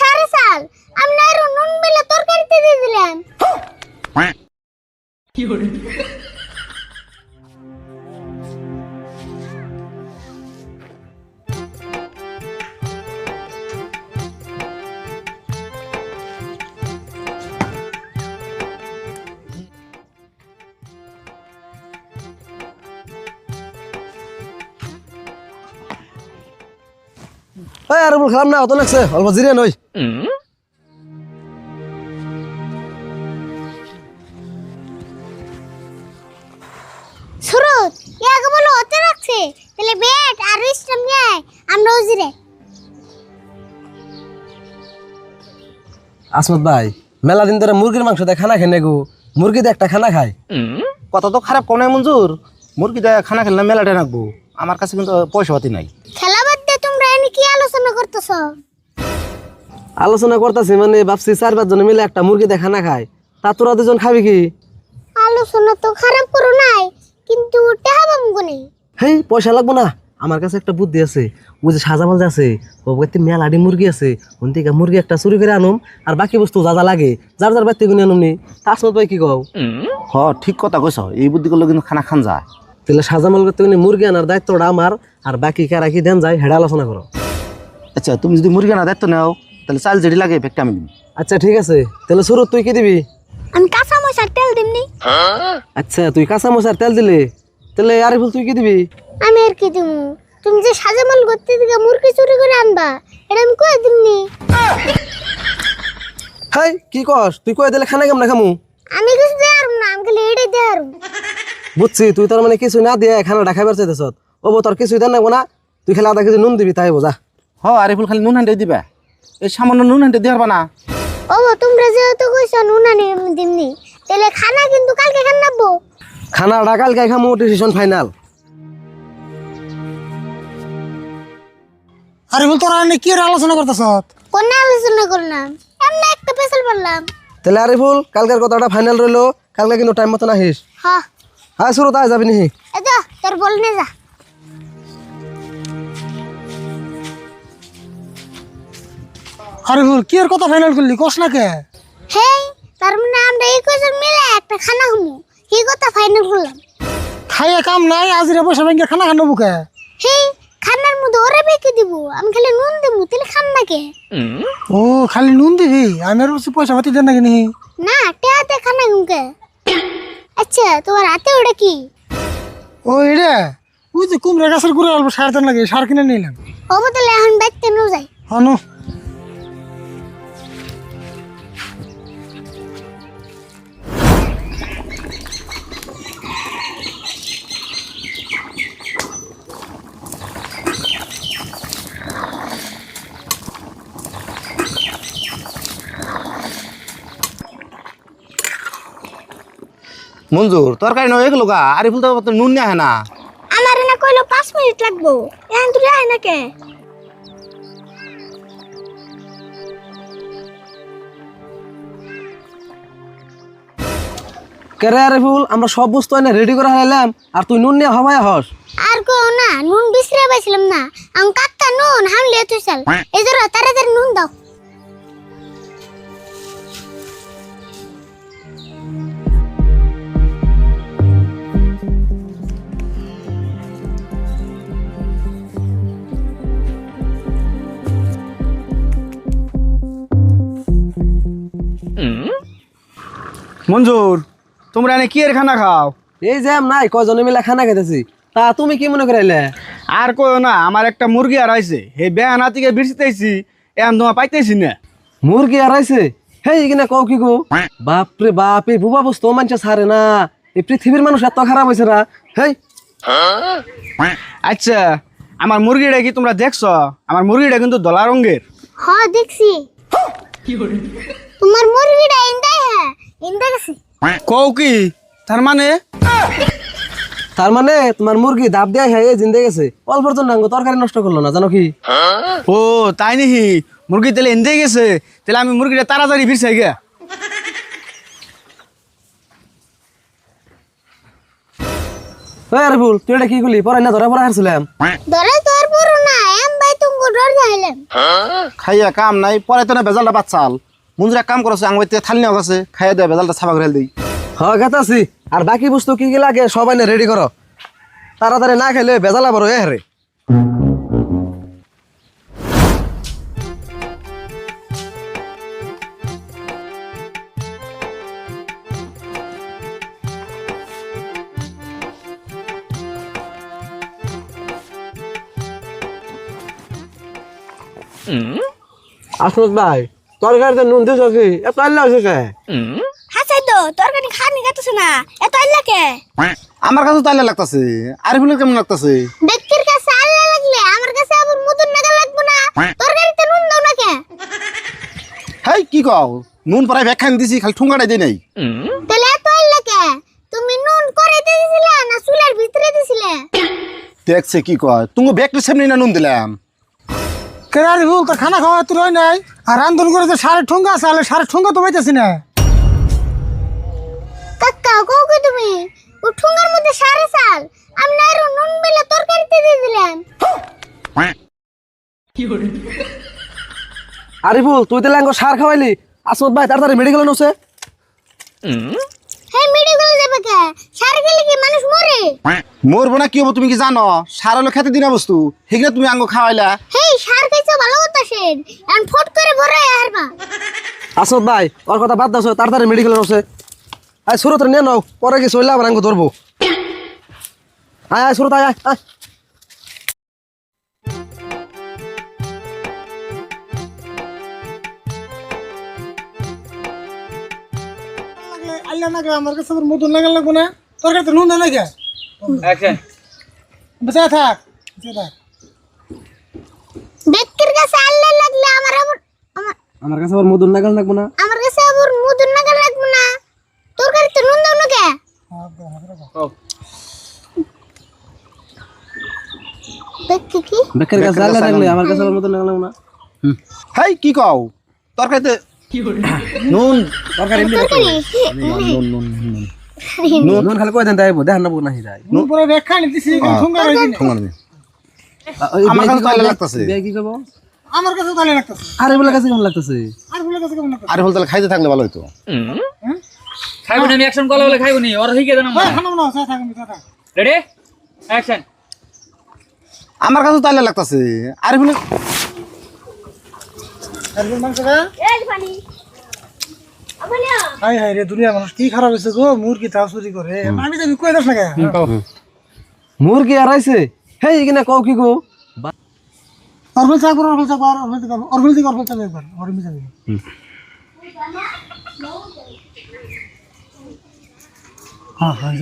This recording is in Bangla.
সাড়ে সাল আমি না নুন বেলা তরকারিতে দিয়ে দিলাম ওই আর বল খেলাম না অত লাগছে অল্প জিরে নই সুরত ইয়াকে বলো হতে রাখছে তাহলে বেট আর ইস্টাম নিয়ে আমরা উজিরে আসমত ভাই মেলা দিন ধরে মুরগির মাংস দিয়ে খানা খেয়ে গো মুরগি দিয়ে একটা খানা খায়। কত তো খারাপ কোনে মঞ্জুর মুরগি দেয় খানা খেলে মেলাটা রাখব আমার কাছে কিন্তু পয়সা পাতি নাই খেলা বাদ দিয়ে তোমরা এনে কি আলোচনা করতেছো? আলোচনা করতেছি মানে ভাবছি চার পাঁচ জনে মিলে একটা মুরগি দিয়ে খানা খায় তা তোরা দুজন খাবি কি? আলোচনা তো খারাপ করো নাই কিন্তু টেহা বাম গুনে হেই পয়সা লাগবো না। আমার কাছে একটা বুদ্ধি আছে। ওই যে সাজামাল যে আছে ও বাড়িতে মেলাডি মুরগি আছে। ওন থেকে মুরগি একটা চুরি করে আনুম আর বাকি বস্তু যা যা লাগে যার যার বাড়িতে গুনে আনুম নি। তা আসমত ভাই কি কও? হ ঠিক কথা কইছ। এই বুদ্ধি করলে কিন্তু খানা খান যায়। তাহলে সাজামাল করতে গুনে মুরগি আনার দায়িত্বটা আমার আর বাকি কারা কি দেন যায় হেডা আলোচনা করো। আচ্ছা তুমি যদি মুরগি না দায়িত্ব নাও তাহলে চাল যেটি লাগে ব্যাগটা আমি দিবি আচ্ছা ঠিক আছে। তাহলে শুরু তুই কি দিবি? আমি কাঁচা মশার তেল দিমনি আচ্ছা তুই কাঁচা মশার তেল দিলে। তাহলে আরিফুল তুই কি দিবি? আমি আর কি দিমু? তুমি যে সাজামাল করতে দিকে মুরগি চুরি করে আনবা এটা আমি কয়ে দিমনি হাই কি কস? তুই কয়ে দিলে খানা কেমন খামু? আমি কিছু দেয়ার না আমি খালি এটাই দেয়ার বুঝছি তুই তার মানে কিছু না দিয়ে খানাটা খাইবার চাইতেছ। ও তোর কিছুই দেন না না তুই খালি আধা কেজি নুন দিবি তাই বোঝা। হ আরিফুল খালি নুন হান্ডে দিবা। এই সামান্য নুন হান্ডে দিয়ে পারবা না। ও তোমরা যেহেতু কইছো নুন আনি দিমনি তাহলে খানা কিন্তু কালকে খান নাবো খানাটা কালকে খামু ডিসিশন ফাইনাল আরে বল তোরা এনে কি এর আলোচনা করতেছ কোন আলোচনা করলাম? এমনি একটা পেছাল পারলাম তাহলে আরিফুল কালকের কথাটা ফাইনাল রইল। কালকে কিন্তু টাইম মতো আহিস হ। হ্যাঁ হ্যাঁ শুরু তাই যাবি নিহি। এ যা তোর বল নে যা। আরে বল কি এর কথা ফাইনাল করলি? কস না কে? হেই তার মানে আমরা এই কজন মিলে একটা খানা খামু। কি কথা ফাইনাল করলাম? খাইয়ে কাম নাই আজিরে পয়সা ব্যাংকে খানা খান বুকে হেই খানার মধ্যে ওরে বেঁকে দিব। আমি খালি নুন দেবো তাহলে খান না কে? ও খালি নুন দিবি? আমি আর বলছি পয়সা পাতি দেন নি? না টেহাতে খানা ঘুমকে আচ্ছা তোমার হাতে ওটা কি? ও এরে ওই যে কুমড়া গাছের গুঁড়ো অল্প সার দেন লাগে সার কিনে নিলাম ও তাহলে এখন বাইতে নো যাই। আনো। মঞ্জুর তরকারি নয় এগুলো গা আরিফুল তো নুন নিয়ে আহে না। আমার না কইলো পাঁচ মিনিট লাগবো। এখন তুই আয় না কে? কেরে আরিফুল আমরা সব বস্তু এনে রেডি করে হাইলাম আর তুই নুন নিয়ে হবাই হস। আর কো না নুন বিসরে পাইছিলাম না। আমি কাকা নুন হামলে তুই চাল এই ধরো তাড়াতাড়ি নুন দাও। মঞ্জুর তোমরা এনে কি এর খানা খাও? এই যে নাই কজনে মিলে খানা খেতেছি। তা তুমি কি মনে করাইলে? আর কইও না আমার একটা মুরগি আর আইছে। হে বেহানা থেকে বিরছিতেছি এখন তোমার পাইতেছি না। মুরগি আড়াইছে হেই কিনা কও কি গো? বাপরে বাপ এই বুবা বস্তু মানছে সারে না। এই পৃথিবীর মানুষ এত খারাপ হয়েছে না হেই। আচ্ছা আমার মুরগিটা কি তোমরা দেখছ? আমার মুরগিটা কিন্তু দলা রঙের। হ দেখছি। তোমার মুরগিটা হ্যাঁ ইন্দা গেছে। কও কি? তার মানে? তার মানে তোমার মুরগি দাব দেয়া হ্যাঁ জিন্দে গেছে। অল্পর জন্য তরকারি নষ্ট করল না জানো কি? ও তাই নাকি মুরগি তাহলে গেছে। তাহলে আমি মুরগিটা তাড়াতাড়ি ফিরছে গে ওই আরে ভুল তুই এটা কি করলি? পরে না ধরা পড়া হারছিলাম। ধরে তোর পুরো না এম ভাই তুমি ডর যাইলা খাইয়া কাম নাই পরে তো না বেজালটা বাচ্চাল এক কাম করছে আঙুর থেকে থালি নেওয়া গেছে খাইয়া দেয় বেজালটা ছাপা করে দিই। হ্যাঁ গেতাছি। আর বাকি বস্তু কি কি লাগে সবাই না রেডি করো। তাড়াতাড়ি না খেলে বেজালা বড় এ রে। আসমত ভাই তরকারিতে নুন দিছ কি? এত আল্লাহ হয়েছে কে? হাসাই তো তরকারি খানি গাতেছে না। এত আল্লাহকে আমার কাছে তাইলে লাগতাছে। আরিফুলের কেমন লাগতাছে? ব্যক্তির কাছে আল্লাহ লাগলে আমার কাছে আবার মুদুর নাগা লাগবে না। তরকারিতে নুন দাও না কে? হেই কি কও? নুন পরাই ব্যাখ্যান দিছি খালি ঠুঙ্গাটাই দিই নাই। তাহলে এত আল্লাহকে তুমি নুন করে দিয়েছিলে না চুলের ভিতরে দিছিলে দেখছে কি কয়? তুমি ব্যাগটা সামনে না নুন দিলাম। কেরারি ভুল তো খানা খাওয়া তো রয় নাই। আর রান্ধন করে যে সারে ঠুঙ্গা আছে আলে সারে ঠুঙ্গা তো পাইতেছি না। কাকা কও কি তুমি? ও ঠুঙ্গার মধ্যে সারে চাল। আমি না আরও নুন বেলা তরকারিতে দিয়ে দিলাম। আরিফুল তুই তো ল্যাঙ্গ সার খাওয়াইলি। আসমত ভাই তাড়াতাড়ি মেডিকেল কে সারে খেলে কি মানুষ মরে? মরবো না কি হব তুমি কি জানো? সার হলো খেতে দিনা বস্তু। সেগুলো তুমি আঙ্গ খাওয়াইলা। হেই সার খাইছো ভালো কথা সেন এখন ফট করে ভরে হারবা। আসমত ভাই ওর কথা বাদ দাও তাড়াতাড়ি মেডিকেল রসে আয় সুরত নিয়ে নাও। পরে কি চললে আবার আঙ্গ ধরবো। আয় আয় সুরত আয় আয় আয়। আল্লাহ না আমার কাছে আবার মতন লাগাল লাগবো না। তোর কাছে নুন দেয় না কে অ্যাকশন বেঁচে থাক বেঁচে থাক। ব্যক্তির কাছে আল্লাহ লাগলে আমার আবার আমার আমার কাছে আবার মধুর নাগাল লাগবো না? আমার কাছে আবার মুদুর নাগা লাগবে না। তরকারিতে নুন দাও না কে? ব্যক্তি কি? বেকের কাছে আল্লাহ লাগলে আমার কাছে আবার মধুর নাগাল লাগবো না? হেই কি কও? তরকারিতে নুন তরকারি নুন খালি কয় দেন তাই দেখান না বুক নাহি নুন পরে রেখা নিতেছি ঠুঙ্গা রয়ে দিন ঠুঙ্গা দিই আমার কাছে তাইলে লাগতাছে। কি করব? আমার কাছে তাহলে লাগতেছে। আরে বলে কাছে কেমন লাগতেছে? আর বলে কাছে কেমন লাগতেছে? আরিফুল তাহলে খাইতে থাকলে ভালো হইতো। খাইবো না আমি অ্যাকশন কলা বলে খাইবো নি ওর শিখে দেন খানাম না চা থাক চা রেডি অ্যাকশন আমার কাছে তাইলে লাগতাছে। আরিফুল মাংস হাই হাই রে দুনিয়া মানুষ কি খারাপ হয়েছে গো? মুরগি তাও চুরি করে। আমি যাবি কই দাস না কে? মুরগি আর আইছে? হেই কিনা কও কি গো? অরফল চাক বড় অরফল চাক বড় অরফল চাক অরফল দিকে অরফল চাক একবার অরফল চাক হ্যাঁ হ্যাঁ